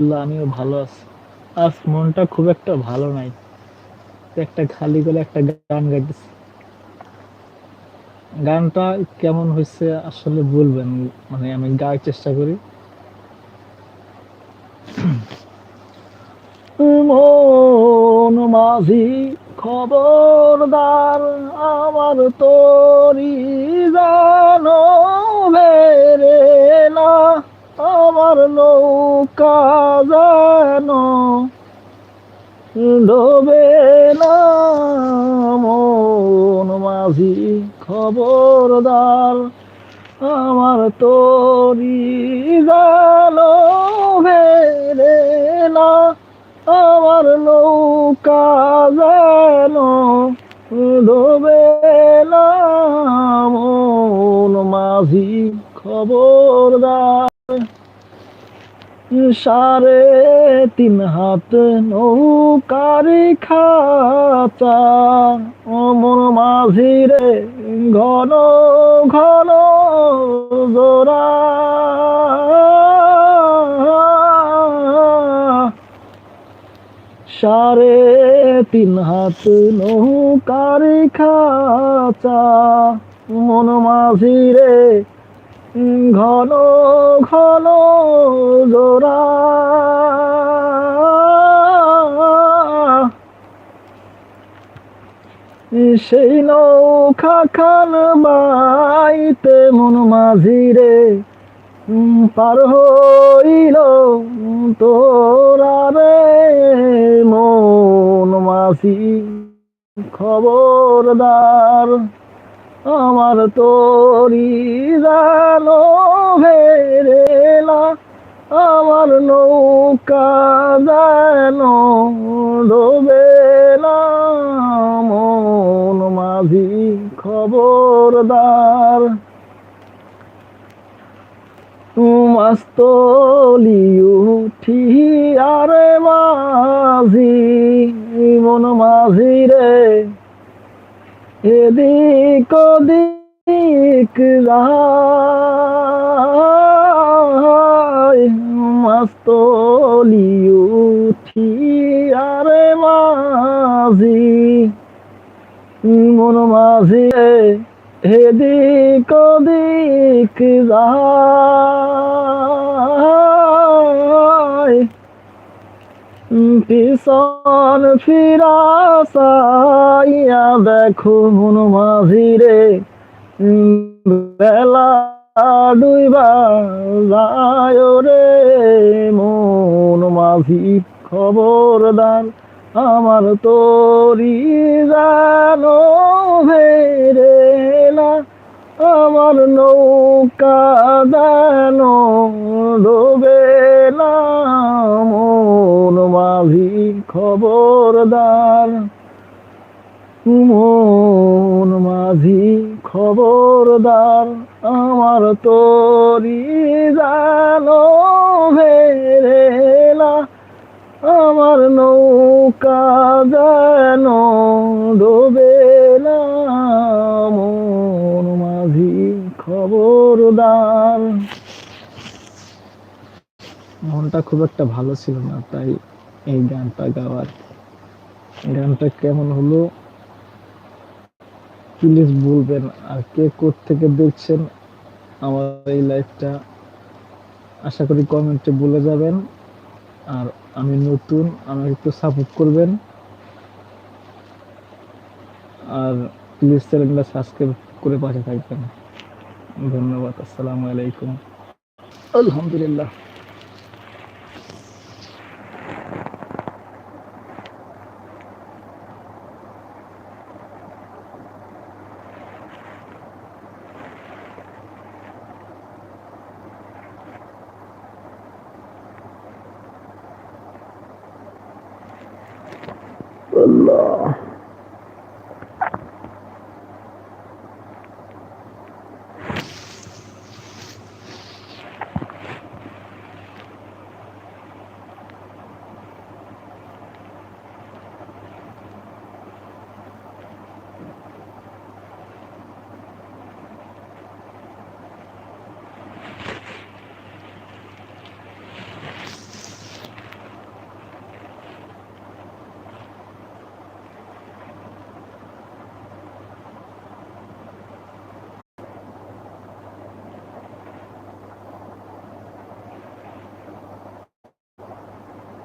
আলহামদুলিল্লাহ, আমিও ভালো আছি। আজ মনটা খুব একটা ভালো নাই। একটা খালি গলে একটা গান গাইতেছি। গানটা কেমন হয়েছে আসলে বলবেন মানে আমি গাওয়ার চেষ্টা করি। মন মাঝি খবরদার, আমার তোরি জানো বেরে না, আমার নৌকা জানো ডোবে না মন মাঝি খবরদার আমার তোরি জানো ভেরে না আমার নৌকা জানো ডোবে না মন মাঝি খবরদার সাড়ে তিন হাত নৌকার খাচা। অমর মাঝিরে ঘন ঘন জোড়া। সাড়ে তিন হাত নৌকার খাচা। মন মাঝিরে ঘন ঘন জোড়া। সেই নৌখা খান বাইতে মন মাঝিরে পার হইল তোরা রে। মন মাঝি খবরদার আমার তোরি জানো ভেরেলা, আমার নৌকা জানো ডোবে না মন মাঝি খবরদার। মাস্তলি উঠি আরে মাঝি, মন মাঝি রে এদিক ওদিক মাস্তলি উঠি আরে মাঝি মন মাঝি এদিক ওদিক যায়। পিছন ফিরা দেখো মন মাঝিরে, বেলা ডুইবা যায় রে মন মাঝি খবর দান আমার তোরি জানো ভেরেলা আমার নৌকা জানো ডোবে না মাঝি খবরদার। মন মাঝি খবরদার, আমার তোরি জানো ভেরেলা আমার নৌকা যেন ডোবে না মন মাঝি খবরদার। মনটা খুব একটা ভালো ছিল না, তাই এই গানটা গাওয়ার। গানটা কেমন হলো? প্লিজ বলবেন আর কে থেকে দেখছেন আমার এই লাইফটা আশা করি কমেন্টে বলে যাবেন। আর আমি নতুন, আমাকে একটু সাপোর্ট করবেন। আর প্লিজ চ্যানেলটা সাবস্ক্রাইব করে পাশে থাকবেন। ধন্যবাদ, আসসালামু আলাইকুম। আলহামদুলিল্লাহ। আল্লাহ